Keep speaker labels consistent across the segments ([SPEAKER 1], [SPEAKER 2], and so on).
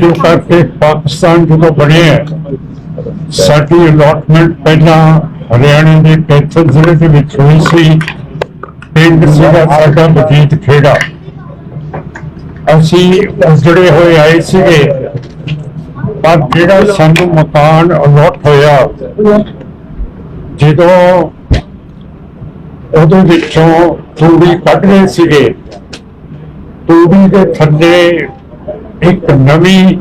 [SPEAKER 1] ਜੋ ਕਰਕੇ ਪਾਕਿਸਤਾਨ ਜਦੋਂ ਬਣਿਆ ਸਾਡੀ ਅਲਾਟਮੈਂਟ ਪਹਿਲਾਂ ਹਰਿਆਣਾ ਦੇ ਕੈਥਲ ਜ਼ਿਲ੍ਹੇ ਦੇ ਵਿੱਚ ਹੋਈ ਸੀ, ਪਿੰਡ ਸੀਗਾ ਸਾਡਾ ਮਜੀਦ ਖੇੜਾ। ਅਸੀਂ ਉਜੜੇ ਹੋਏ ਆਏ ਸੀਗੇ, ਪਰ ਜਿਹੜਾ ਸਾਨੂੰ ਮਕਾਨ ਅਲਾਟ ਹੋਇਆ, ਜਦੋਂ ਉਹਦੇ ਵਿੱਚੋਂ ਤੂੜੀ ਕੱਢ ਰਹੇ ਸੀਗੇ, ਤੂੜੀ ਦੇ ਥੱਲੇ ਇੱਕ ਨਵੀਂ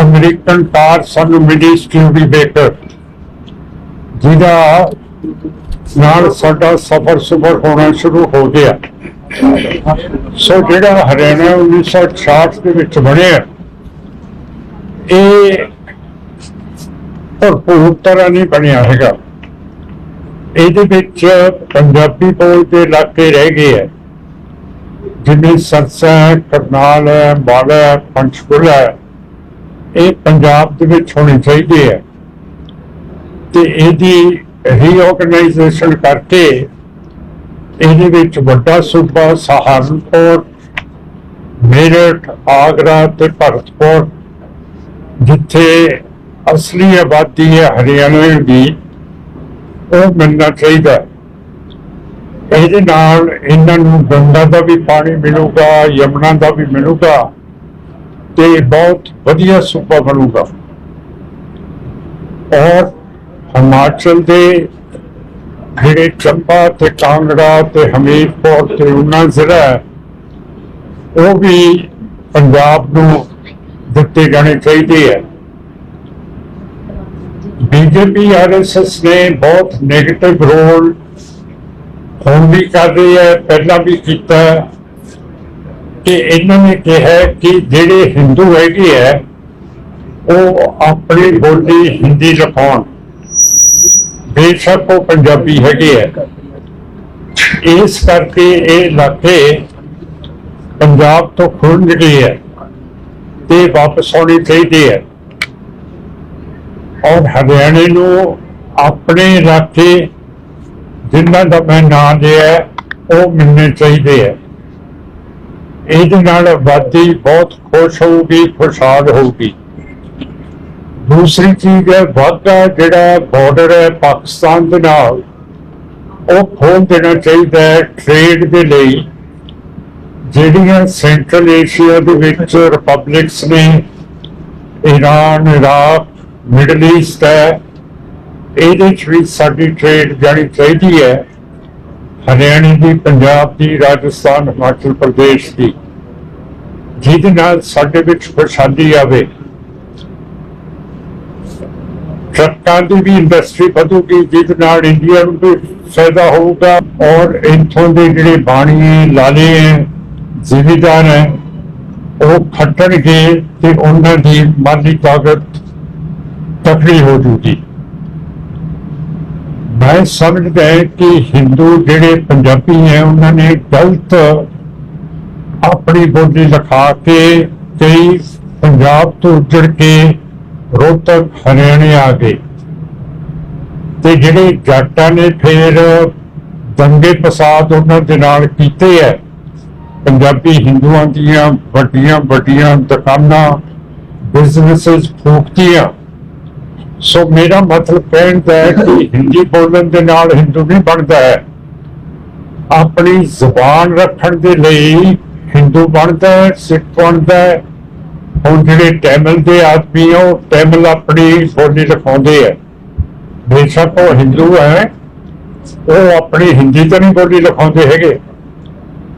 [SPEAKER 1] ਅਮਰੀਕਨ ਕਾਰ ਸਾਨੂੰ ਮਿਲੀ ਸਟਿਊਡੀ ਬੇਕਰ ਜਿਹਦਾ ਨਾਲ ਸਾਡਾ ਸਫਰ ਸੁਫਰ ਹੋਣਾ ਸ਼ੁਰੂ ਹੋ ਗਿਆ। ਸੋ ਜਿਹੜਾ ਹਰਿਆਣਾ 1966 ਦੇ ਵਿੱਚ ਬਣਿਆ, ਇਹ ਭਰਪੂਰ ਤਰ੍ਹਾਂ ਨਹੀਂ ਬਣਿਆ ਹੈਗਾ। ਇਹਦੇ ਵਿੱਚ ਪੰਜਾਬੀ ਬੋਲ ਦੇ ਇਲਾਕੇ ਰਹਿ ਗਏ ਹੈ। ਜਿਵੇਂ ਸਰਸਾ ਹੈ ਕਰਨਾਲ ਹੈ ਬਾਲਾ ਹੈ, ਪੰਚਕੂਲਾ ਹੈ, ਇਹ ਪੰਜਾਬ ਦੇ ਵਿੱਚ ਹੋਣੀ ਚਾਹੀਦੀ ਹੈ। ਤੇ ਇਹਦੀ ਰੀਆਰਗੇਨਾਈਜੇਸ਼ਨ ਕਰਕੇ ਇਹਦੇ ਵਿੱਚ ਵੱਡਾ ਸੂਬਾ ਸਹਾਰਨਪੁਰ, ਮੇਰਠ, ਆਗਰਾ ਤੇ ਭਰਤਪੁਰ, ਜਿੱਥੇ ਅਸਲੀ ਆਬਾਦੀ ਹੈ ਹਰਿਆਣਾ ਦੀ, ਉਹ ਮਿਲਣਾ ਚਾਹੀਦਾ ਇਹਦੇ ਨਾਲ ਇਹਨਾਂ ਨੂੰ ਗੰਗਾ ਦਾ ਵੀ ਪਾਣੀ ਮਿਲੂਗਾ ਯਮਨਾ ਦਾ ਵੀ ਮਿਲੂਗਾ ਤੇ ਬਹੁਤ ਵਧੀਆ ਸੂਬਾ ਬਣੂਗਾ। ਔਰ ਹਿਮਾਚਲ ਦੇ ਜਿਹੜੇ ਚੰਬਾ ਤੇ ਕਾਂਗੜਾ ਤੇ ਹਮੀਰਪੁਰ ਤੇ ਉਨਾ ਜ਼ਿਲ੍ਹਾ ਹੈ, ਉਹ ਵੀ ਪੰਜਾਬ ਨੂੰ ਦਿੱਤੇ ਜਾਣੇ ਚਾਹੀਦੇ ਹੈ। ਬੀਜੇਪੀ ਆਰਐਸਐਸ ਨੇ ਬਹੁਤ 네ਗੇਟਿਵ ਰੋਲ ਹੁਣ ਵੀ ਕਰ ਰਹੀ ਹੈ, ਪਹਿਲਾਂ ਵੀ ਕੀਤਾ ਕਿ ਇਹਨਾਂ ਨੇ ਕਿਹਾ ਕਿ ਜਿਹੜੇ ਹਿੰਦੂ ਹੈਗੇ ਹੈ ਉਹ ਆਪਣੀ ਬੋਲੀ ਹਿੰਦੀ ਲਿਖਾਉਣ। ਬੇਸ਼ੱਕ ਉਹ ਪੰਜਾਬੀ ਹੈਗੇ ਹੈ ਇਸ ਕਰਕੇ ਇਹ ਇਲਾਕੇ ਪੰਜਾਬ ਤੋਂ ਖੁੱਲ ਗਏ ਹੈ ਤੇ ਵਾਪਸ ਆਉਣੀ ਚਾਹੀਦੀ ਹੈ ਔਰ ਹਰਿਆਣੇ ਨੂੰ ਆਪਣੇ ਇਲਾਕੇ ਜਿਨ੍ਹਾਂ ਦਾ ਮੈਂ ਨਾਂ ਲਿਆ ਉਹ ਮਿਲਣੇ ਚਾਹੀਦੇ ਹੈ। ਇਹਦੇ ਨਾਲ ਆਬਾਦੀ ਬਹੁਤ ਖੁਸ਼ ਹੋਊਗੀ, ਖੁਸ਼ਹਾਲ ਹੋਊਗੀ। ਦੂਸਰੀ ਚੀਜ਼ ਹੈ ਵਾਘਾ ਜਿਹੜਾ ਬਾਰਡਰ ਹੈ ਪਾਕਿਸਤਾਨ ਦੇ ਨਾਲ, ਉਹ ਖੋਲ ਦੇਣਾ ਚਾਹੀਦਾ ਹੈ ਟ੍ਰੇਡ ਦੇ ਲਈ। ਜਿਹੜੀਆਂ ਸੈਂਟਰਲ ਏਸ਼ੀਆ ਦੇ ਵਿੱਚ ਰਿਪਬਲਿਕਸ ਨੇ ਈਰਾਨ ਇਰਾਕ ਮਿਡਲ ਈਸਟ ਹੈ ਇਹਦੇ 'ਚ ਵੀ ਸਾਡੀ ਟ੍ਰੇਡ ਜਾਣੀ ਚਾਹੀਦੀ ਹੈ, ਹਰਿਆਣਾ ਦੀ, ਪੰਜਾਬ ਦੀ, ਰਾਜਸਥਾਨ, ਹਿਮਾਚਲ ਪ੍ਰਦੇਸ਼ ਦੀ। ਜਿਹਦੇ ਨਾਲ ਸਾਡੇ ਵਿੱਚ ਖੁਸ਼ਹਾਲੀ ਆਵੇ। ਟਰੱਕਾਂ ਦੀ ਵੀ ਇੰਡਸਟਰੀ ਵਧੂਗੀ, ਜਿਹਦੇ ਨਾਲ ਇੰਡੀਆ ਨੂੰ ਵੀ ਫਾਇਦਾ ਹੋਊਗਾ। ਔਰ ਇੱਥੋਂ ਦੇ ਜਿਹੜੇ ਬਾਣੀਏ ਲਾਲੇ ਹੈ, ਜ਼ਿਮੀਦਾਰ ਹੈ, ਉਹ ਖੱਟਣਗੇ ਤੇ ਉਹਨਾਂ ਦੀ ਮਾਲੀ ਤਾਕਤ ਤਕੜੀ ਹੋ ਜੂਗੀ। ਮੈਂ ਸਮਝਦਾ ਹਾਂ ਕਿ ਹਿੰਦੂ ਜਿਹੜੇ ਪੰਜਾਬੀ ਹੈ ਉਹਨਾਂ ਨੇ ਗਲਤ ਆਪਣੀ ਬੋਲੀ ਲਿਖਾ ਕੇ ਕਈ ਪੰਜਾਬ ਤੋਂ ਉੱਜੜ ਕੇ ਰੋਹਤਕ ਹਰਿਆਣੇ ਆ ਗਏ। ਤੇ ਜਿਹੜੇ ਜੱਟਾਂ ਨੇ ਫੇਰ ਦੰਗੇ ਫਸਾਦ ਉਹਨਾਂ ਦੇ ਨਾਲ ਕੀਤੇ ਹੈ ਪੰਜਾਬੀ ਹਿੰਦੂਆਂ ਦੀਆਂ ਵੱਡੀਆਂ ਵੱਡੀਆਂ ਦੁਕਾਨਾਂ ਬਿਜ਼ਨੈਸਸ ਫੂਕਤੀਆਂ। ਸੋ ਮੇਰਾ ਮਤਲਬ ਕਹਿਣ ਦਾ ਹੈ ਕਿ ਹਿੰਦੀ ਬੋਲਣ ਦੇ ਨਾਲ ਹਿੰਦੂ ਨਹੀਂ ਬਣਦਾ ਹੈ। ਆਪਣੀ ਜ਼ੁਬਾਨ ਰੱਖਣ ਦੇ ਲਈ ਹਿੰਦੂ ਬਣਦਾ ਹੈ, ਸਿੱਖ ਬਣਦਾ ਹੈ। ਹੁਣ ਜਿਹੜੇ ਟੈਮਿਲ ਦੇ ਆਦਮੀ ਉਹ ਟੈਮਿਲ ਆਪਣੀ ਬੋਲੀ ਲਿਖਾਉਂਦੇ ਆ। ਬੇਸ਼ੱਕ ਉਹ ਹਿੰਦੂ ਹੈ, ਉਹ ਆਪਣੀ ਹਿੰਦੀ ਤਾਂ ਨਹੀਂ ਬੋਲੀ ਲਿਖਾਉਂਦੇ ਹੈਗੇ।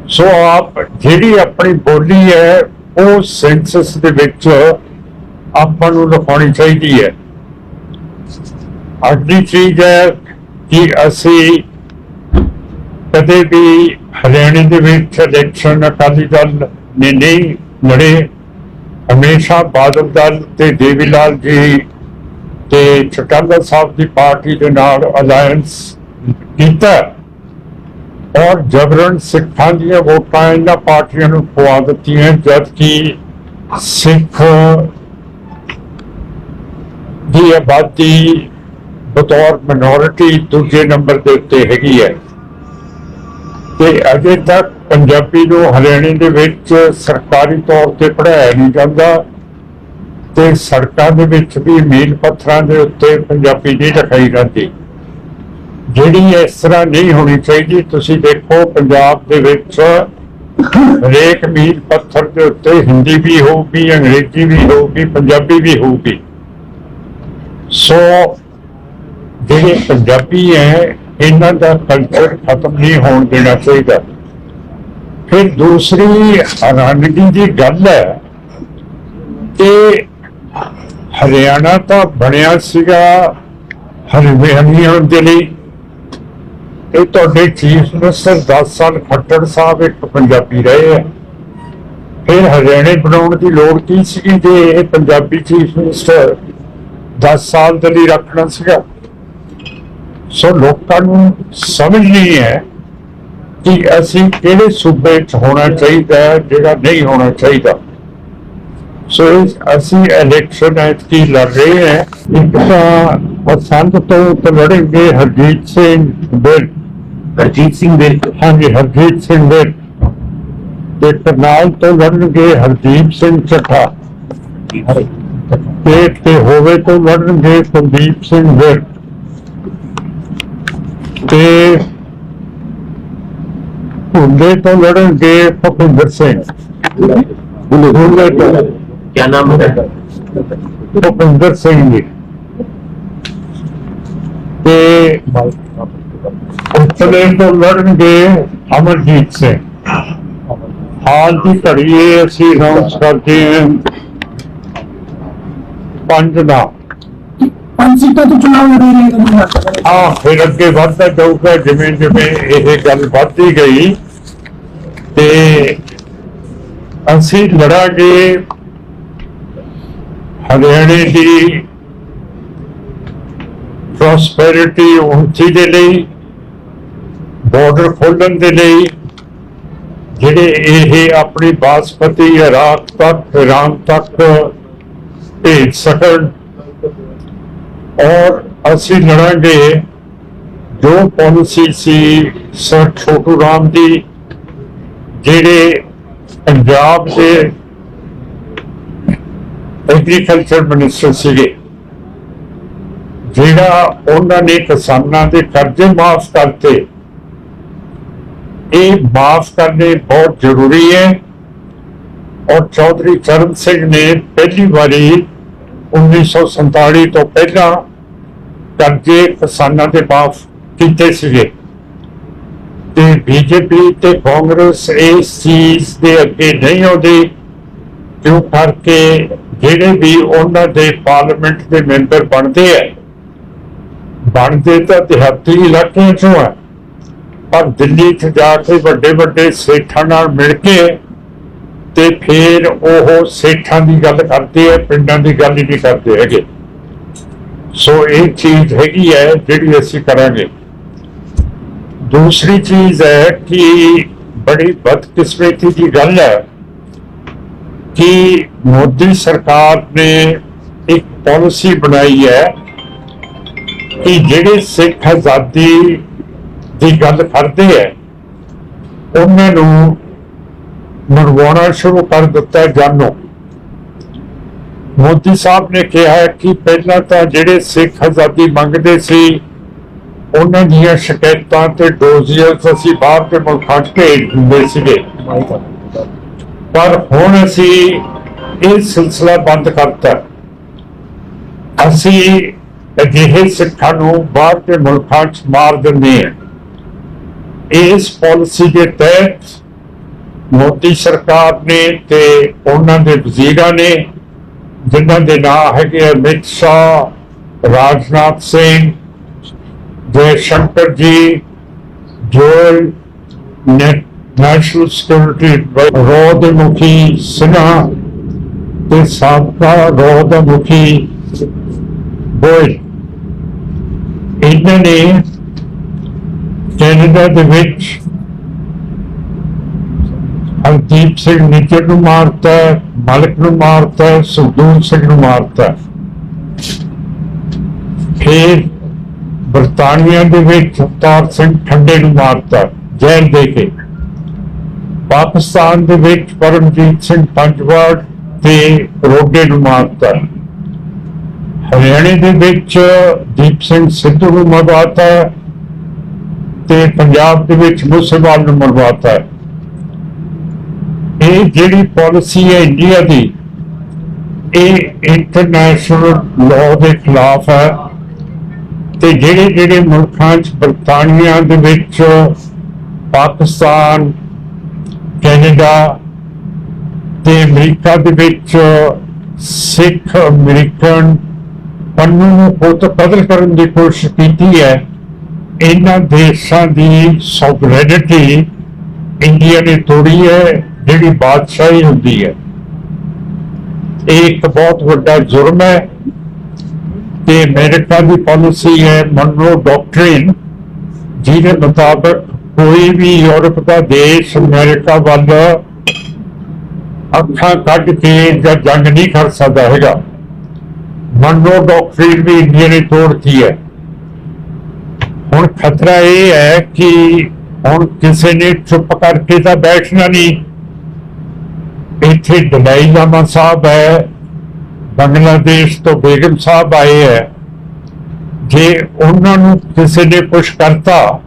[SPEAKER 1] ਸੋ ਆਪ ਜਿਹੜੀ ਆਪਣੀ ਬੋਲੀ ਹੈ, ਉਹ ਸੈਂਸਸ ਦੇ ਵਿੱਚ ਆਪਾਂ ਨੂੰ ਲਿਖਾਉਣੀ ਚਾਹੀਦੀ ਹੈ। ਅਗਲੀ ਚੀਜ਼ ਹੈ ਕਿ ਅਸੀਂ ਕਦੇ ਵੀ ਹਰਿਆਣੇ ਦੇ ਵਿੱਚ ਇਲੈਕਸ਼ਨ ਅਕਾਲੀ ਦਲ ਨੇ ਨਹੀਂ ਲੜੇ। ਹਮੇਸ਼ਾ ਬਾਦਲ ਦਲ ਤੇ ਦੇਵੀ ਲਾਲ ਜੀ ਤੇ ਚਟਾਲਾ ਸਾਹਿਬ ਦੀ ਪਾਰਟੀ ਦੇ ਨਾਲ ਅਲਾਈਅੰਸ ਕੀਤਾ। ਔਰ ਜਬਰਨ ਸਿੱਖਾਂ ਦੀਆਂ ਵੋਟਾਂ ਇਹਨਾਂ ਪਾਰਟੀਆਂ ਨੂੰ ਖਵਾ ਦਿੱਤੀਆਂ ਜਦ ਕਿ ਸਿੱਖ ਦੀ ਆਬਾਦੀ ਬਤੌਰ ਮਿਨੋਰਿਟੀ ਦੂਜੇ ਨੰਬਰ ਦੇ ਉੱਤੇ ਹੈਗੀ ਹੈ। ਤੇ ਅਜੇ ਤੱਕ ਪੰਜਾਬੀ ਨੂੰ ਹਰਿਆਣੇ ਦੇ ਵਿੱਚ ਸਰਕਾਰੀ ਤੌਰ ਤੇ ਪੜ੍ਹਾਇਆ ਨਹੀਂ ਜਾਂਦਾ ਤੇ ਸੜਕਾਂ ਦੇ ਵਿੱਚ ਵੀ ਮੀਲ ਪੱਥਰਾਂ ਦੇ ਉੱਤੇ ਪੰਜਾਬੀ ਨਹੀਂ ਲਿਖਾਈ ਜਾਂਦੀ। ਜਿਹੜੀ ਇਸ ਤਰ੍ਹਾਂ ਨਹੀਂ ਹੋਣੀ ਚਾਹੀਦੀ, ਤੁਸੀਂ ਦੇਖੋ ਪੰਜਾਬ ਦੇ ਵਿੱਚ ਹਰੇਕ ਮੀਲ ਪੱਥਰ ਦੇ ਉੱਤੇ ਹਿੰਦੀ ਵੀ ਹੋਊਗੀ, ਅੰਗਰੇਜ਼ੀ ਵੀ ਹੋਊਗੀ, ਪੰਜਾਬੀ ਵੀ ਹੋਊਗੀ। ਸੋ ਜਿਹੜੇ ਪੰਜਾਬੀ ਹੈ, ਇਹਨਾਂ ਦਾ ਕਲਚਰ ਖਤਮ ਨਹੀਂ ਹੋਣ ਦੇਣਾ ਚਾਹੀਦਾ। ਫਿਰ ਦੂਸਰੀ ਹੈਰਾਨਗੀ ਦੀ ਗੱਲ ਹੈ ਕਿ ਹਰਿਆਣਾ ਤਾਂ ਬਣਿਆ ਸੀਗਾ ਹਰਿਆਣੀਆਂ ਦੇ ਲਈ। ਇਹ ਤੁਹਾਡੇ ਚੀਫ ਮਿਨਿਸਟਰ 10 ਸਾਲ ਖੱਟੜ ਸਾਹਿਬ ਇੱਕ ਪੰਜਾਬੀ ਰਹੇ ਹੈ। ਫਿਰ ਹਰਿਆਣੇ ਬਣਾਉਣ ਦੀ ਲੋੜ ਕੀ ਸੀ ਜੇ ਇਹ ਪੰਜਾਬੀ ਚੀਫ ਮਿਨਿਸਟਰ 10 ਸਾਲ ਦੇ ਲਈ ਰੱਖਣਾ ਸੀਗਾ? ਸੋ ਲੋਕਾਂ ਨੂੰ ਸਮਝ ਨਹੀਂ ਹੈ ਕਿ ਅਸੀਂ ਕਿਹੜੇ ਸੂਬੇ 'ਚ ਹੋਣਾ ਚਾਹੀਦਾ ਜਿਹੜਾ ਨਹੀਂ ਹੋਣਾ ਚਾਹੀਦਾ। ਸੋ ਅਸੀਂ ਇਲੈਕਸ਼ਨ ਐਤਕੀ ਲੜ ਰਹੇ ਹਾਂ। ਇੱਕ ਤਾਂ ਪਸੰਦ ਤੋਂ ਤਾਂ ਲੜेंगे ਹਰਜੀਤ ਸਿੰਘ ਬਿੱਲ।
[SPEAKER 2] ਹਰਜੀਤ ਸਿੰਘ ਵਿਰਕ
[SPEAKER 1] ਹਾਂਜੀ ਹਰਜੀਤ ਸਿੰਘ ਬਿੱਲ। ਤੇ ਕਰਨਾਲ ਤੋਂ ਲੜਨਗੇ ਹਰਦੀਪ ਸਿੰਘ ਚੱਠਾ। ਤੇ ਤੇ ਹੋਵੇ ਤੋਂ ਲੜਨਗੇ ਕੁਲਦੀਪ ਸਿੰਘ ਵਿਰਕ ਤੇ ਹੁੰਦੇ ਤੋਂ ਲੜਨਗੇ ਭੁਪਿੰਦਰ ਸਿੰਘ। ਹੁੰਦੇ ਤੋਂ।
[SPEAKER 2] ਕੀ ਨਾਮ ਹੈ?
[SPEAKER 1] ਭੁਪਿੰਦਰ ਸਿੰਘ ਜੀ। ਤੇ ਉਤਲੇ ਤੋਂ ਲੜਨਗੇ ਅਮਰਜੀਤ ਸਿੰਘ। ਹਾਲ ਦੀ ਘੜੀ ਅਸੀਂ ਅਨਾਉਂਸ ਕਰਦੇ ਹਾਂ। ਪੰਜ ਦਾ।
[SPEAKER 3] ਪੰਜ ਸੀਟਾਂ ਤੋਂ ਚੁਣਾਵ ਲੜ ਰਹੇ ਨੇ
[SPEAKER 1] ਆ, ਫਿਰ ਅੱਗੇ ਵੱਧਦਾ ਜਾਊਗਾ, ਜਿਵੇਂ ਜਿਵੇਂ ਇਹ ਗੱਲ ਵੱਧਦੀ ਗਈ, ਤੇ ਅਸੀਂ ਲੜਾਂਗੇ ਹਰਿਆਣੇ ਦੀ ਪ੍ਰੋਸਪੈਰਿਟੀ ਉੱਚੀ ਦੇ ਲਈ ਬਾਰਡਰ ਖੋਲਣ ਦੇ ਲਈ, ਜਿਹੜੇ ਇਹ ਆਪਣੀ ਬਾਸਪਤੀ ਇਰਾਕ ਤੱਕ ਇਰਾਨ ਤੱਕ ਭੇਜ ਸਕਣ। ਔਰ ਅਸੀਂ ਲੜਾਂਗੇ। ਜੋ ਪਾਲਿਸੀ ਸੀ ਸਰ ਛੋਟੂ ਰਾਮ ਦੀ, ਜਿਹੜੇ ਪੰਜਾਬ ਦੇ ਐਗਰੀਕਲਚਰ ਮਿਨਿਸਟਰ ਸੀਗੇ, ਜਿਹੜਾ ਉਹਨਾਂ ਨੇ ਕਿਸਾਨਾਂ ਦੇ ਕਰਜ਼ੇ ਮਾਫ ਕਰਤੇ। ਇਹ ਮਾਫ ਕਰਨੇ ਬਹੁਤ ਜ਼ਰੂਰੀ ਹੈ। ਔਰ ਚੌਧਰੀ ਚਰਨ ਸਿੰਘ ਨੇ ਪਹਿਲੀ ਵਾਰੀ 1947 ਤੋਂ ਪਹਿਲਾਂ ਕਰਜ਼ੇ ਕਿਸਾਨਾਂ ਦੇ ਮਾਫ ਕੀਤੇ ਸੀਗੇ। ਤੇ ਬੀਜੇਪੀ ਤੇ ਕਾਂਗਰਸ ਇਸ ਚੀਜ਼ ਦੇ ਅੱਗੇ ਨਹੀਂ ਆਉਂਦੀ, ਕਿਉਂ? ਕਰਕੇ ਜਿਹੜੇ ਵੀ ਉਹਨਾਂ ਦੇ ਪਾਰਲੀਮੈਂਟ ਦੇ ਮੈਂਬਰ ਬਣਦੇ ਆ, ਬਣਦੇ ਤਾਂ ਦਿਹਾਤੀ ਇਲਾਕਿਆਂ ਚੋਂ ਆ, ਪਰ ਦਿੱਲੀ 'ਚ ਜਾ ਕੇ ਵੱਡੇ ਵੱਡੇ ਸੇਠਾਂ ਨਾਲ ਮਿਲ ਕੇ ਤੇ ਫਿਰ ਉਹ ਸੇਠਾਂ ਦੀ ਗੱਲ ਕਰਦੇ ਆ, ਪਿੰਡਾਂ ਦੀ ਗੱਲ ਹੀ ਨਹੀਂ ਕਰਦੇ ਹੈਗੇ। ਸੋ ਇਹ ਚੀਜ਼ ਹੈਗੀ ਹੈ ਜਿਹੜੀ ਅਸੀਂ ਕਰਾਂਗੇ। ਦੂਸਰੀ ਚੀਜ਼ ਹੈ ਕਿ ਬੜੀ ਬਦਕਿਸਮਤੀ ਦੀ ਗੱਲ ਹੈ ਕਿ ਮੋਦੀ ਸਰਕਾਰ ਨੇ ਇੱਕ ਪਾਲਿਸੀ ਬਣਾਈ ਹੈ ਕਿ ਜਿਹੜੇ ਸਿੱਖ ਆਜ਼ਾਦੀ ਦੀ ਗੱਲ ਕਰਦੇ ਹੈ, ਉਹਨਾਂ ਨੂੰ ਮਰਵਾਉਣਾ ਸ਼ੁਰੂ ਕਰ ਦਿੱਤਾ ਜਾਨੋ। ਮੋਦੀ ਸਾਹਿਬ ਨੇ ਕਿਹਾ ਕਿ ਪਹਿਲਾਂ ਤਾਂ ਜਿਹੜੇ ਸਿੱਖ ਆਜ਼ਾਦੀ ਮੰਗਦੇ ਸੀ, ਉਹਨਾਂ ਦੀਆਂ ਸ਼ਿਕਾਇਤਾਂ ਤੇ ਡੋਜ਼ੀਅਰਸ ਅਸੀਂ ਬਾਹਰ ਦੇ ਮੁਲਕਾਂ ਭੇਜ ਦਿੰਦੇ ਸੀਗੇ। ਪਰ ਹੁਣ ਅਸੀਂ ਇਹ ਸਿਲਸਿਲਾ ਬੰਦ ਕਰਤਾ ਅਸੀਂ ਅਜਿਹੇ ਸਿੱਖਾਂ ਨੂੰ ਬਾਹਰ ਦੇ ਮੁਲਕਾਂ 'ਚ ਮਾਰ ਦਿੰਦੇ ਹਾਂ। ਇਸ ਪਾਲਿਸੀ ਦੇ ਤਹਿਤ ਮੋਦੀ ਸਰਕਾਰ ਨੇ ਤੇ ਉਹਨਾਂ ਦੇ ਵਜ਼ੀਰਾਂ ਨੇ, ਜਿਨ੍ਹਾਂ ਦੇ ਨਾਮ ਹੈਗੇ ਅਮਿਤ ਸ਼ਾਹ, ਰਾਜਨਾਥ ਸਿੰਘ ਜੈ ਸ਼ੰਕਰ ਜੀ ਜੋਲ ਨੈਸ਼ਨਲ ਸਿਕਿਉਰਿਟੀ ਰੋਹ ਦੇ ਮੁਖੀ ਸਿਨਹਾ ਤੇ ਸਾਬਕਾ ਰੋਹ ਦਾ ਮੁਖੀ ਬੋਇਲ ਇਹਨਾਂ ਨੇ ਕੈਨੇਡਾ ਦੇ ਵਿੱਚ ਹਰਦੀਪ ਸਿੰਘ ਨਿੱਜਰ ਨੂੰ ਮਾਰਤਾ ਮਲਕ ਨੂੰ ਮਾਰਤਾ ਸੁਖਦੂਰ ਸਿੰਘ ਨੂੰ ਮਾਰਤਾ ਫਿਰ ਬਰਤਾਨੀਆ ਦੇ ਵਿੱਚ ਅਵਤਾਰ ਸਿੰਘ ਠੰਡੇ ਨੂੰ ਮਾਰਤਾ ਜੇਲ੍ਹ ਦੇ ਕੇ। ਪਾਕਿਸਤਾਨ ਦੇ ਵਿੱਚ ਪਰਮਜੀਤ ਸਿੰਘ ਪੰਜਵਾੜ ਤੇ ਰੋਡੇ ਨੂੰ ਮਾਰਤਾ ਹਰਿਆਣੇ ਦੇ ਵਿੱਚ ਦੀਪ ਸਿੰਘ ਸਿੱਧੂ ਨੂੰ ਮਰਵਾਤਾ ਤੇ ਪੰਜਾਬ ਦੇ ਵਿੱਚ ਮੁਸਲਮਾਨ ਨੂੰ ਮਰਵਾਤਾ ਇਹ ਜਿਹੜੀ ਪਾਲਿਸੀ ਹੈ ਇੰਡੀਆ ਦੀ, ਇਹ ਇੰਟਰਨੈਸ਼ਨਲ ਲਾਅ ਦੇ ਖਿਲਾਫ ਹੈ ਤੇ ਜਿਹੜੇ ਜਿਹੜੇ ਮੁਲਕਾਂ 'ਚ ਬਰਤਾਨੀਆ ਦੇ ਵਿੱਚ ਪਾਕਿਸਤਾਨ, ਕੈਨੇਡਾ ਤੇ ਅਮਰੀਕਾ ਦੇ ਵਿੱਚ ਸਿੱਖ, ਅਮਰੀਕਨ ਕਾਨੂੰਨ ਨੂੰ ਪੁੱਤ ਕਦਰ ਕਰਨ ਦੀ ਕੋਸ਼ਿਸ਼ ਕੀਤੀ ਹੈ, ਇਹਨਾਂ ਦੇਸ਼ਾਂ ਦੀ ਸੋਵਰੇਨਿਟੀ ਇੰਡੀਆ ਨੇ ਤੋੜੀ ਹੈ। ਜਿਹੜੀ ਬਾਦਸ਼ਾਹੀ ਹੁੰਦੀ ਹੈ, ਇਹ ਇੱਕ ਬਹੁਤ ਵੱਡਾ ਜੁਰਮ ਹੈ ਤੇ ਅਮਰੀਕਾ ਦੀ ਪਾਲਿਸੀ ਹੈ ਮਨਰੋ ਡਾਕਟ੍ਰਿਨ ਜਿਹਦੇ ਮੁਤਾਬਕ ਕੋਈ ਵੀ ਯੂਰਪ ਦਾ ਦੇਸ਼ ਅਮਰੀਕਾ ਵੱਲ ਅੱਖਾਂ ਕੱਢ ਕੇ ਜਾਂ ਜੰਗ ਨਹੀਂ ਕਰ ਸਕਦਾ ਹੈਗਾ। ਮਨਰੋ ਡਾਕਟ੍ਰਿਨ ਵੀ ਇੰਡੀਆ ਨੇ ਤੋੜਤੀ ਹੈ। ਹੁਣ ਖਤਰਾ ਇਹ ਹੈ ਕਿ ਹੁਣ ਕਿਸੇ ਨੇ ਚੁੱਪ ਕਰਕੇ ਤਾਂ ਬੈਠਣਾ ਨਹੀਂ। ਇੱਥੇ ਦਲਾਈ ਲਾਮਾ ਸਾਹਿਬ ਹੈ, ਬੰਗਲਾਦੇਸ਼ ਤੋਂ ਬੇਗਮ ਸਾਹਿਬ ਆਏ ਹੈ। ਜੇ ਉਹਨਾਂ ਨੂੰ ਕਿਸੇ ਨੇ ਕੁਝ ਕਰਤਾ,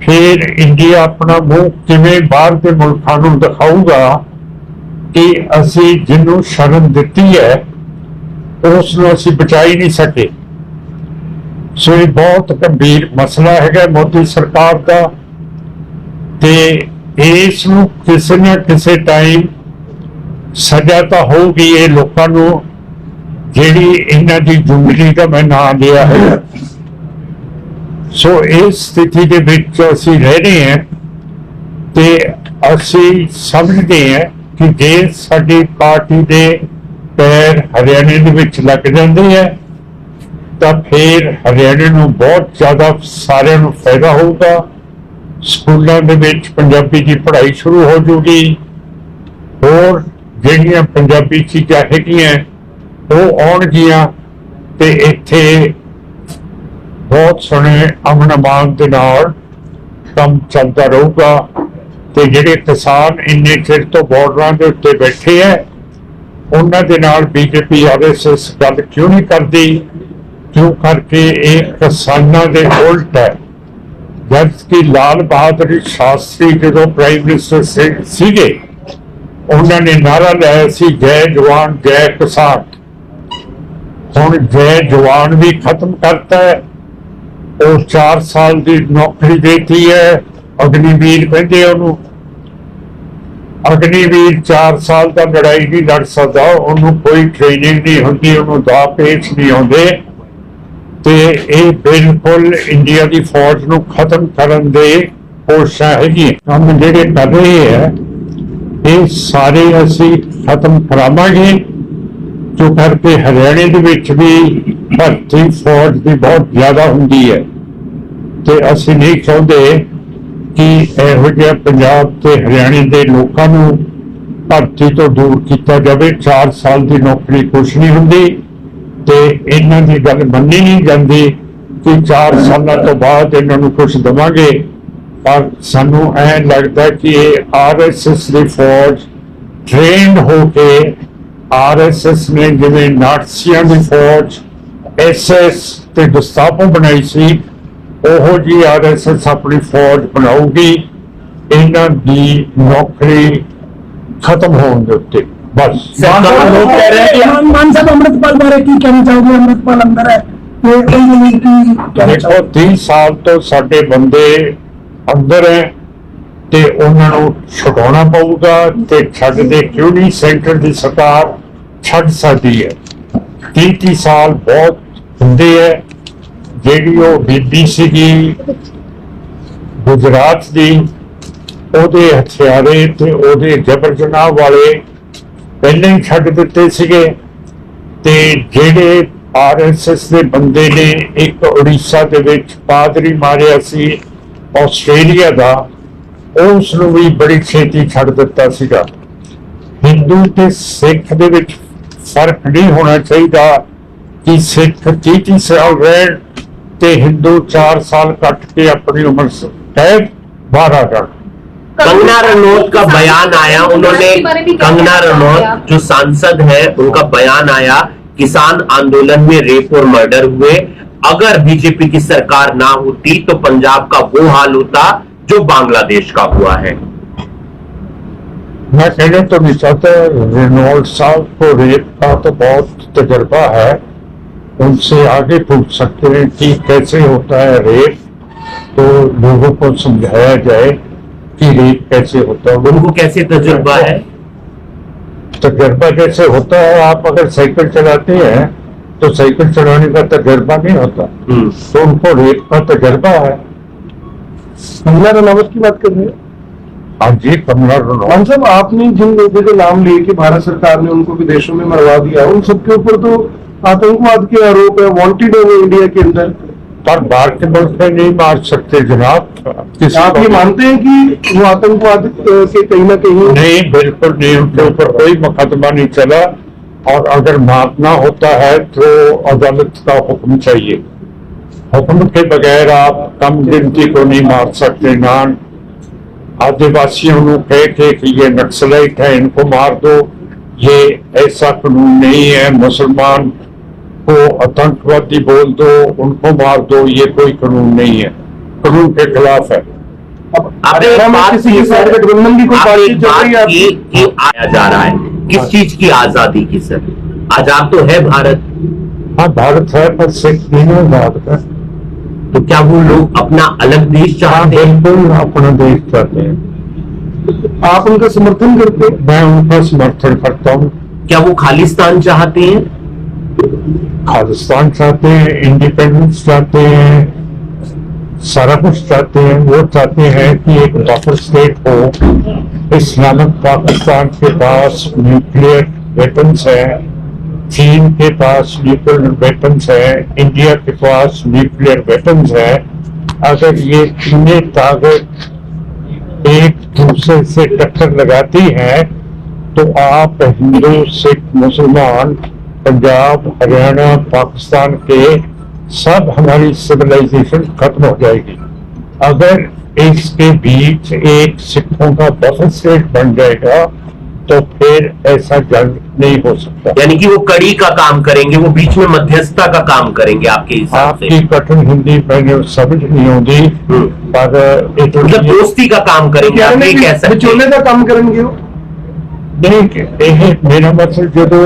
[SPEAKER 1] ਫਿਰ ਇੰਡੀਆ ਆਪਣਾ ਮੂੰਹ ਕਿਵੇਂ ਬਾਹਰ ਦੇ ਮੁਲਕਾਂ ਨੂੰ ਦਿਖਾਊਗਾ ਕਿ ਅਸੀਂ ਜਿਹਨੂੰ ਸ਼ਰਨ ਦਿੱਤੀ ਹੈ, ਉਸ ਨੂੰ ਅਸੀਂ ਬਚਾ ਹੀ ਨਹੀਂ ਸਕੇ। ਸੋ ਇਹ ਬਹੁਤ ਗੰਭੀਰ ਮਸਲਾ ਹੈਗਾ ਮੋਦੀ ਸਰਕਾਰ ਦਾ ਤੇ ਇਸ ਨੂੰ ਕਿਸੇ ਨਾ ਕਿਸੇ ਟਾਈਮ ਸਜ਼ਾ ਤਾਂ ਹੋਊਗੀ ਇਹ ਲੋਕਾਂ ਨੂੰ, ਜਿਹੜੀ ਇਹਨਾਂ ਦੀ ਜੁਮਲੀ ਦਾ ਮੈਂ ਨਾਂ ਲਿਆ ਹੈ। ਸੋ ਇਸ ਸਥਿਤੀ ਦੇ ਵਿੱਚ ਅਸੀਂ ਰਹਿ ਰਹੇ ਹਾਂ ਤੇ ਅਸੀਂ ਸਮਝਦੇ ਹਾਂ ਕਿ ਜੇ ਸਾਡੀ ਪਾਰਟੀ ਦੇ ਪੈਰ ਹਰਿਆਣੇ ਦੇ ਵਿੱਚ ਲੱਗ ਜਾਂਦੇ ਹੈ ਤਾਂ ਫਿਰ ਹਰਿਆਣੇ ਨੂੰ ਬਹੁਤ ਜ਼ਿਆਦਾ ਸਾਰਿਆਂ ਨੂੰ ਫਾਇਦਾ ਹੋਊਗਾ। ਸਕੂਲਾਂ ਦੇ ਵਿੱਚ ਪੰਜਾਬੀ ਦੀ ਪੜ੍ਹਾਈ ਸ਼ੁਰੂ ਹੋ ਜੂਗੀ। ਹੋਰ ਜਿਹੜੀਆਂ ਪੰਜਾਬੀ ਚੀਜ਼ਾਂ ਹੈਗੀਆਂ, ਉਹ ਆਉਣਗੀਆਂ ਤੇ ਇੱਥੇ ਬਹੁਤ ਸੋਹਣੇ ਅਮਨ ਅਮਾਨ ਦੇ ਨਾਲ ਕੰਮ ਚੱਲਦਾ ਰਹੂਗਾ ਤੇ ਜਿਹੜੇ ਕਿਸਾਨ ਇੰਨੇ ਚਿਰ ਤੋਂ ਬਾਰਡਰਾਂ ਦੇ ਉੱਤੇ ਬੈਠੇ ਐ, ਉਹਨਾਂ ਦੇ ਨਾਲ ਬੀਜੇਪੀ ਆਰਐਸਐਸ ਗੱਲ ਕਿਉਂ ਨਹੀਂ ਕਰਦੀ? ਕਿਉਂ ਕਰਕੇ ਇਹ ਕਿਸਾਨਾਂ ਦੇ ਉਲਟ ਹੈ ਜਦਕਿ ਲਾਲ ਬਹਾਦਰ ਸ਼ਾਸਤਰੀ ਜਦੋਂ ਪ੍ਰਾਈਮ ਮਿਨਿਸਟਰ ਸੀਗੇ, ਉਹਨਾਂ ਨੇ ਨਾਰਾ ਲਾਇਆ ਸੀ, ਜੈ ਜਵਾਨ, ਜੈ ਕਿਸਾਨ। ਹੁਣ ਜੈ ਜਵਾਨ ਵੀ ਖਤਮ ਕਰਤਾ ਹੈ। ਉਹ 4 ਸਾਲ ਦੀ ਨੌਕਰੀ ਦੇਤੀ ਹੈ। ਅਗਨੀਵੀਰ ਕਹਿੰਦੇ ਆ ਉਹਨੂੰ, ਅਗਨੀਵੀਰ 4 ਸਾਲ ਦਾ ਲੜਾਈ ਨਹੀਂ ਲੜ ਸਕਦਾ, ਉਹਨੂੰ ਕੋਈ ਟ੍ਰੇਨਿੰਗ ਨਹੀਂ ਹੁੰਦੀ, ਉਹਨੂੰ ਦਾ ਪੇਚ ਨਹੀਂ ਹੁੰਦੇ ਤੇ ਇਹ ਬਿਲਕੁਲ ਇੰਡੀਆ ਦੀ ਫੌਜ ਨੂੰ ਖਤਮ ਕਰਨ ਦੇ ਕੋਸ਼ਿਸ਼ਾਂ ਹੈਗੀਆਂ। ਕੰਮ ਜਿਹੜੇ ਕਰ ਰਹੇ ਹੈ ਇਹ ਸਾਰੇ ਅਸੀਂ ਖਤਮ ਕਰਾਵਾਂਗੇ। ਜੋ ਕਰਕੇ ਹਰਿਆਣੇ ਦੇ ਵਿੱਚ ਵੀ ਭਰਤੀ ਫੌਜ ਦੀ ਬਹੁਤ ਜ਼ਿਆਦਾ ਹੁੰਦੀ ਹੈ। ਤੇ ਅਸੀਂ ਨਹੀਂ ਚਾਹੁੰਦੇ ਕਿ ਇਹੋ ਜਿਹਾ ਪੰਜਾਬ ਤੇ ਹਰਿਆਣੇ ਦੇ ਲੋਕਾਂ ਨੂੰ ਭਰਤੀ ਤੋਂ ਦੂਰ ਕੀਤਾ ਜਾਵੇ। 4 ਸਾਲ ਦੀ ਨੌਕਰੀ ਕੁਛ ਨਹੀਂ ਹੁੰਦੀ। ਤੇ ਇਹਨਾਂ ਦੀ ਗੱਲ ਮੰਨੀ ਨਹੀਂ ਜਾਂਦੀ ਕਿ 4 ਸਾਲਾਂ ਤੋਂ ਬਾਅਦ ਇਹਨਾਂ ਨੂੰ ਕੁਝ ਦਵਾਂਗੇ। ਪਰ ਸਾਨੂੰ ਐ ਲੱਗਦਾ ਕਿ ਇਹ ਆਰਐਸਐਸ ਦੀ ਫੌਜ ਟ੍ਰੇਨਡ ਹੋ ਕੇ ਆਰਐਸਐਸ ਨੇ ਜਿਵੇਂ ਨਾਟਸੀਆਂ ਦੀ ਫੌਜ ਐਸਐਸ ਤੇ ਗੁਸਤਾਪੋ ਬਣਾਈ ਸੀ, ਉਹੋ ਜੀ ਆਰਐਸਐਸ ਆਪਣੀ ਫੌਜ ਬਣਾਉਗੀ ਇਹਨਾਂ ਦੀ ਨੌਕਰੀ ਖਤਮ ਹੋਣ ਦੇ ਉੱਤੇ। ਬਸ।
[SPEAKER 2] ਸਰਕਾਰ ਲੋਕ ਕਹਿ ਰਹੇ ਕਿ
[SPEAKER 3] ਮਾਨ ਸਾਹਿਬ ਅੰਮ੍ਰਿਤਪਾਲ ਬਾਰੇ ਕੀ ਕਹਿਣਾ ਚਾਹੋਗੇ? ਅੰਮ੍ਰਿਤਪਾਲ ਅੰਦਰ ਹੈ ਤੇ ਉਹਦੇ ਲਈ ਕੀ ਕਹਿਣਾ
[SPEAKER 1] ਦੇਖੋ
[SPEAKER 3] ਚਾਹੋਗੇ?
[SPEAKER 1] 30 ਸਾਲ ਤੋਂ ਸਾਡੇ ਬੰਦੇ ਅੰਦਰ ਹੈ ਤੇ ਉਹਨਾਂ ਨੂੰ ਛਡਾਉਣਾ ਪਊਗਾ ਤੇ ਛੱਡਦੇ ਕਿਉਂ ਨਹੀਂ? ਸੈਂਟਰ ਦੀ ਸਰਕਾਰ ਛੱਡ ਸਕਦੀ ਹੈ। 30 30 ਸਾਲ ਬਹੁਤ ਹੁੰਦੇ ਹੈ। ਜਿਹੜੀ ਉਹ ਬੀਬੀ ਸੀਗੀ ਗੁਜਰਾਤ ਦੀ ਉਹਦੇ ਹਥਿਆਰੇ ਤੇ ਉਹਦੇ ਜਬਰ ਜਨਾਹ ਵਾਲੇ ਪਹਿਲਾਂ ਹੀ ਛੱਡ ਦਿੱਤੇ ਸੀਗੇ ਤੇ ਜਿਹੜੇ ਆਰਐਸਐਸ ਦੇ ਬੰਦੇ ਨੇ ਇੱਕ ਉੜੀਸਾ ਦੇ ਵਿੱਚ ਪਾਦਰੀ ਮਾਰਿਆ ਸੀ ਆਸਟ੍ਰੇਲੀਆ ਦਾ ਉਸ ਨੂੰ ਵੀ ਬੜੀ ਛੇਤੀ ਛੱਡ ਦਿੱਤਾ ਸੀਗਾ। ਹਿੰਦੂ ਤੇ ਸਿੱਖ ਦੇ ਵਿੱਚ ਫ਼ਰਕ ਨਹੀਂ ਹੋਣਾ ਚਾਹੀਦਾ ਕਿ ਸਿੱਖ 30 ਸਾਲ ਰਹਿਣ ਤੇ ਹਿੰਦੂ 4 ਸਾਲ ਕੱਟ ਕੇ ਆਪਣੀ ਉਮਰ ਸ- ਕੈਦ ਬਾਹਰ ਆ ਜਾਣ।
[SPEAKER 2] कंगना रनौत का बयान आया उन्होंने कंगना रनौत जो सांसद है उनका बयान आया किसान आंदोलन में रेप और मर्डर हुए। अगर बीजेपी की सरकार ना होती तो पंजाब का वो हाल होता जो बांग्लादेश का हुआ है।
[SPEAKER 1] मैं कहने तो नहीं चाहता रेनॉल्ड साहब को रेप का तो बहुत तजर्बा है। उनसे आगे पूछ सकते हैं कि कैसे होता है रेप तो लोगों को समझाया जाए। कि रेप कैसे होता है?
[SPEAKER 2] उनको कैसे तजुर्बा है?
[SPEAKER 1] तजर्बा कैसे होता है? आप अगर साइकिल चलाते हैं तो साइकिल चलाने का तजर्बा नहीं होता।
[SPEAKER 2] हम्म,
[SPEAKER 1] तो उनको रेप का तजर्बा है।
[SPEAKER 3] कमला रनावत की बात कर रहे हैं?
[SPEAKER 1] हाँ जी कमला
[SPEAKER 3] मान साहब आपने जिन लोगों के नाम लिए कि भारत सरकार ने उनको विदेशों में मरवा दिया उन सबके ऊपर तो आतंकवाद के आरोप है वांटेड है वो इंडिया के अंदर।
[SPEAKER 1] पर बाहर के मुल्क में नहीं मार सकते जनाब।
[SPEAKER 3] आप ये मानते हैं कि वो आतंकवाद के कहीं ना कहीं
[SPEAKER 1] नहीं बिल्कुल नहीं उनके ऊपर कोई मुकदमा नहीं चला। और अगर मारना होता है तो अदालत का हुक्म चाहिए। हुक्म के बगैर आप कम गिनती को नहीं मार सकते नान। आदिवासियों कह के कि ये नक्सलाइट है इनको मार दो। ये ऐसा कानून नहीं है मुसलमान को आतंकवादी बोल दो उनको मार दो ये कोई कानून नहीं है। कानून के खिलाफ है।
[SPEAKER 3] अब
[SPEAKER 2] की
[SPEAKER 3] के की है?
[SPEAKER 2] की? कि आया जा रहा है किस चीज़ की आज़ादी की सर? आज़ाद तो है भारत।
[SPEAKER 1] हाँ भारत है पर सिख नहीं है भारत है।
[SPEAKER 2] तो क्या वो लोग अपना अलग देश
[SPEAKER 1] हाँ?
[SPEAKER 2] चाहते हैं
[SPEAKER 1] बिल्कुल अपना देश चाहते हैं।
[SPEAKER 3] आप उनका समर्थन करते हैं?
[SPEAKER 1] मैं उनका समर्थन करता हूँ।
[SPEAKER 2] क्या वो खालिस्तान चाहते हैं?
[SPEAKER 1] खालिस्तान चाहते हैं इंडिपेंडेंस चाहते हैं, सारा कुछ चाहते हैं, वो चाहते हैं कि एक बफर स्टेट हो। इस्लामिक पाकिस्तान के पास न्यूक्लियर वेपन्स है, चीन के पास न्यूक्लियर वेपन्स है, इंडिया के पास न्यूक्लियर वेपन्स है। अगर ये तीनों ताकत एक दूसरे से टक्कर लगाती है तो आप हिंदू, सिख, मुसलमान पंजाब हरियाणा पाकिस्तान के सब हमारी सिविलाइजेशन खत्म हो जाएगी। अगर इसके बीच एक सिखों का बफर स्टेट बन जाएगा तो फिर ऐसा जंग नहीं हो सकता।
[SPEAKER 2] यानी कि वो कड़ी का काम करेंगे वो बीच में मध्यस्थता का काम करेंगे आपके हिसाब से।
[SPEAKER 1] आपकी कठिन हिंदी मैंने समझ नहीं होगी
[SPEAKER 2] हम्म।
[SPEAKER 1] पर
[SPEAKER 2] मतलब दोस्ती का काम करेंगे आप नहीं कह सकते
[SPEAKER 3] का काम करेंगे
[SPEAKER 1] नहीं मेरा मतलब जो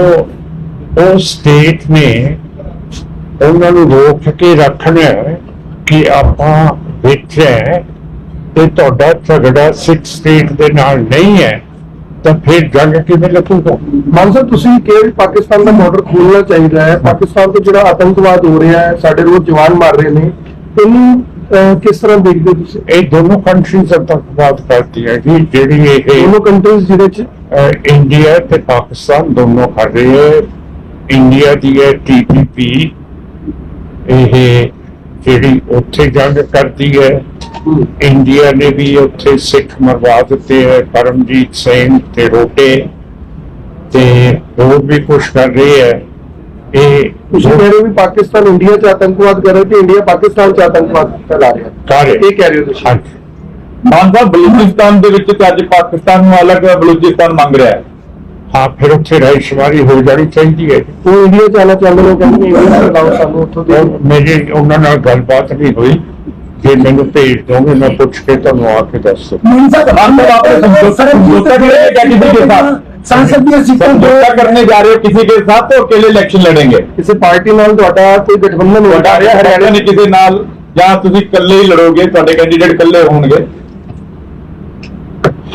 [SPEAKER 1] ਉਹ ਸਟੇਟ ਨੇ ਉਹਨਾਂ ਨੂੰ ਰੋਕ ਕੇ ਰੱਖਣਾ ਹੈ ਕਿ ਆਪਾਂ ਵਿੱਚ ਹੈ ਤੇ ਤੁਹਾਡਾ ਝਗੜਾ ਸਿੱਖ ਸਟੇਟ ਦੇ ਨਾਲ ਨਹੀਂ ਹੈ ਤਾਂ ਫਿਰ ਜੰਗ ਕਿਵੇਂ ਲੱਗੂਗਾ?
[SPEAKER 3] ਮਾਨ ਸਾਹਿਬ ਤੁਸੀਂ ਵੀ ਪਾਕਿਸਤਾਨ ਦਾ ਬਾਰਡਰ ਖੋਲਣਾ ਚਾਹੀਦਾ ਹੈ। ਪਾਕਿਸਤਾਨ ਤੋਂ ਜਿਹੜਾ ਆਤੰਕਵਾਦ ਹੋ ਰਿਹਾ ਹੈ ਸਾਡੇ ਲੋਕ ਜਵਾਨ ਮਾਰ ਰਹੇ ਨੇ ਇਹਨੂੰ ਕਿਸ ਤਰ੍ਹਾਂ ਦੇਖਦੇ ਹੋ ਤੁਸੀਂ?
[SPEAKER 1] ਇਹ ਦੋਨੋਂ ਕੰਟਰੀਜ਼ ਆਤੰਕਵਾਦ ਕਰਦੀਆਂ ਜੀ ਜਿਹੜੀ ਇਹ
[SPEAKER 3] ਦੋਨੋਂ ਕੰਟਰੀਜ਼ ਜਿਹਦੇ ਚ?
[SPEAKER 1] ਇੰਡੀਆ ਤੇ ਪਾਕਿਸਤਾਨ ਦੋਨੋਂ ਕਰ ਰਹੇ ਹੈ। ਇੰਡੀਆ ਦੀ ਹੈ ਟੀਪੀਪੀ ਇਹ ਜਿਹੜੀ ਉੱਥੇ ਜੰਗ ਕਰਦੀ ਹੈ ਇੰਡੀਆ ਨੇ ਵੀ ਉੱਥੇ ਸਿੱਖ ਮਰਵਾ ਦਿੱਤੇ ਹੈ ਕਰਮਜੀਤ ਸਿੰਘ ਤੇ ਰੋਟੇ ਤੇ ਹੋਰ ਵੀ ਕੁਝ ਕਰ ਰਹੇ ਹੈ। ਇਹ
[SPEAKER 3] ਤੁਸੀਂ ਕਹਿ ਰਹੇ ਵੀ ਪਾਕਿਸਤਾਨ ਇੰਡੀਆ ਚ ਆਤੰਕਵਾਦ ਕਰ ਰਿਹਾ ਤੇ ਇੰਡੀਆ ਪਾਕਿਸਤਾਨ ਚ ਆਤੰਕਵਾਦ ਫੈਲਾ ਰਿਹਾ।
[SPEAKER 1] ਕਰ
[SPEAKER 3] ਇਹ ਕਹਿ ਰਹੇ ਹੋ ਤੁਸੀਂ।
[SPEAKER 4] ਮਾਨ ਸਾਹਿਬ ਬਲੂਚਿਸਤਾਨ ਦੇ ਵਿੱਚ ਅੱਜ ਪਾਕਿਸਤਾਨ ਨੂੰ ਅਲੱਗ ਬਲੂਚਿਸਤਾਨ ਮੰਗ ਰਿਹਾ ਹੈ।
[SPEAKER 1] ਹਾਂ ਫਿਰ ਉੱਥੇ ਰਾਇਸ਼ਮਾਰੀ ਹੋ ਜਾਣੀ ਚਾਹੀਦੀ ਹੈ
[SPEAKER 3] ਉਹ ਇੰਡੀਆ ਚ ਆਉਣਾ ਚਾਹੁੰਦੇ ਨੇ ਉਹ ਕਹਿੰਦੇ ਨੇ ਇੰਡੀਆ ਸਰਕਾਰ ਸਾਨੂੰ ਉੱਥੋਂ ਦੇ
[SPEAKER 1] ਉਹ ਮੇਰੀ ਉਹਨਾਂ ਨਾਲ ਗੱਲਬਾਤ ਨਹੀਂ ਹੋਈ ਜੇ ਮੈਨੂੰ ਭੇਜ ਦੋਗੇ ਮੈਂ ਪੁੱਛ ਕੇ ਤੁਹਾਨੂੰ ਆ ਕੇ ਦੱਸ ਦੂੰ
[SPEAKER 3] नहीं सर
[SPEAKER 4] हम लोग आपने समझौता समझौता करेंगे क्या किसी के साथ
[SPEAKER 3] संसद की सीटें जो
[SPEAKER 4] समझौता करने जा रहे हो किसी के साथ तो अकेले इलेक्शन लड़ेंगे
[SPEAKER 3] ਕਿਸੇ ਪਾਰਟੀ ਨਾਲ ਤੁਹਾਡਾ ਕੋਈ ਗਠਬੰਧਨ ਹੋ
[SPEAKER 4] ਤੁਹਾਡਾ
[SPEAKER 3] ਰਿਹਾ
[SPEAKER 4] ਹਰਿਆਣਾ ਨੇ ਕਿਸੇ ਨਾਲ ਜਾਂ ਤੁਸੀਂ ਇਕੱਲੇ ਹੀ ਲੜੋਗੇ ਤੁਹਾਡੇ ਕੈਂਡੀਡੇਟ ਇਕੱਲੇ ਹੋਣਗੇ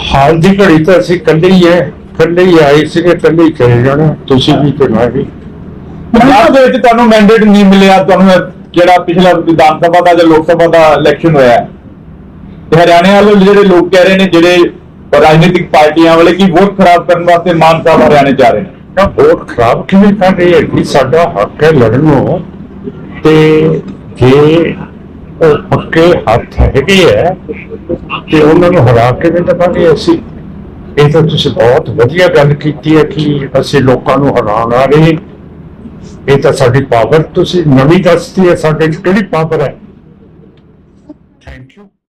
[SPEAKER 1] ਹਾਲ ਦੀ ਘੜੀ ਤਾਂ ਅਸੀਂ ਇਕੱਲੇ ਹੀ ਹੈ ਇਕੱਲੇ ਹੀ ਆਏ ਸੀਗੇ ਇਕੱਲੇ ਹੀ ਚਲੇ ਜਾਣਾ। ਤੁਸੀਂ ਵੀ ਤੇ ਮੈਂ ਵੀ।
[SPEAKER 4] ਪੰਜਾਬ ਦੇ ਵਿੱਚ ਤੁਹਾਨੂੰ ਮੈਂਡੇਟ ਨਹੀਂ ਮਿਲਿਆ ਤੁਹਾਨੂੰ ਜਿਹੜਾ ਪਿਛਲਾ ਵਿਧਾਨ ਸਭਾ ਦਾ ਜਾਂ ਲੋਕ ਸਭਾ ਦਾ ਇਲੈਕਸ਼ਨ ਹੋਇਆ ਤੇ ਹਰਿਆਣੇ ਵਾਲੇ ਜਿਹੜੇ ਲੋਕ ਕਹਿ ਰਹੇ ਨੇ ਜਿਹੜੇ ਰਾਜਨੀਤਿਕ ਪਾਰਟੀਆਂ ਵਾਲੇ ਕਿ ਵੋਟ ਖਰਾਬ ਕਰਨ ਵਾਸਤੇ ਮਾਨ ਸਾਹਿਬ ਹਰਿਆਣੇ ਜਾ ਰਹੇ ਨੇ।
[SPEAKER 1] ਵੋਟ ਖਰਾਬ ਕਿਵੇਂ ਕਰ ਰਹੇ ਹੈ? ਕਿ ਸਾਡਾ ਹੱਕ ਹੈ ਲੜਨ। ਨੂੰ ਤੇ ਜੇ ਉਹ ਪੱਕੇ ਹੱਥ ਹੈਗੇ ਹੈ ਤੇ ਉਹਨਾਂ ਨੂੰ ਹਰਾ ਕੇ ਵੀ ਦਵਾਂਗੇ ਅਸੀਂ। ਇਹ ਤਾਂ ਤੁਸੀਂ ਬਹੁਤ ਵਧੀਆ ਗੱਲ ਕੀਤੀ ਹੈ ਕਿ ਅਸੀਂ ਲੋਕਾਂ ਨੂੰ ਹਰਾਉਣ ਆ ਰਹੇ ਇਹ ਤਾਂ ਸਾਡੀ ਪਾਵਰ ਤੁਸੀਂ ਨਵੀਂ ਦੱਸਦੀ ਹੈ, ਸਾਡੇ ਕਿਹੜੀ ਪਾਵਰ ਹੈ?